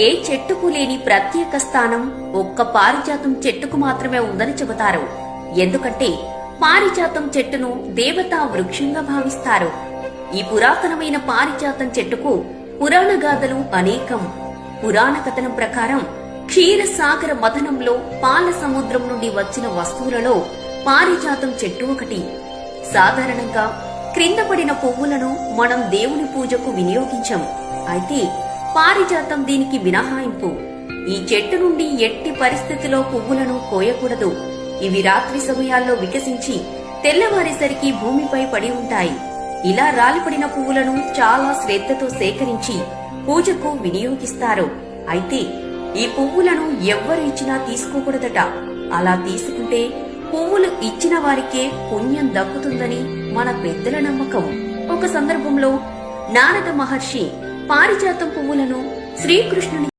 ఏ చెట్టుకు లేని ప్రత్యేక స్థానం ఒక్క పారిజాతం చెట్టుకు మాత్రమే ఉందని చెబుతారు. ఎందుకంటే పారిజాతం చెట్టును దేవతా వృక్షంగా భావిస్తారు. ఈ పురాతనమైన పారిజాతం చెట్టుకు పురాణ గాథలు అనేకం. పురాణ కథనం ప్రకారం క్షీరసాగర మథనంలో పాల సముద్రం నుండి వచ్చిన వస్తువులలో పారిజాతం చెట్టు ఒకటి. సాధారణంగా క్రింద పడిన పువ్వులను మనం దేవుని పూజకు వినియోగించం. అయితే పారిజాతం దీనికి మినహాయింపు. ఈ చెట్టు నుండి ఎట్టి పరిస్థితిలో పువ్వులను కోయకూడదు. ఇవి రాత్రి సమయాల్లో వికసించి తెల్లవారేసరికి భూమిపై పడి ఉంటాయి. ఇలా రాలిపడిన పువ్వులను చాలా శ్రద్ధతో సేకరించి పూజకు వినియోగిస్తారు. అయితే ఈ పువ్వులను ఎవ్వరు ఇచ్చినా తీసుకోకూడదట. అలా తీసుకుంటే పువ్వులు ఇచ్చిన వారికే పుణ్యం దక్కుతుందని మన పెద్దల నమ్మకం. ఒక సందర్భంలో నారద మహర్షి పారిజాతం పువ్వులను శ్రీకృష్ణుని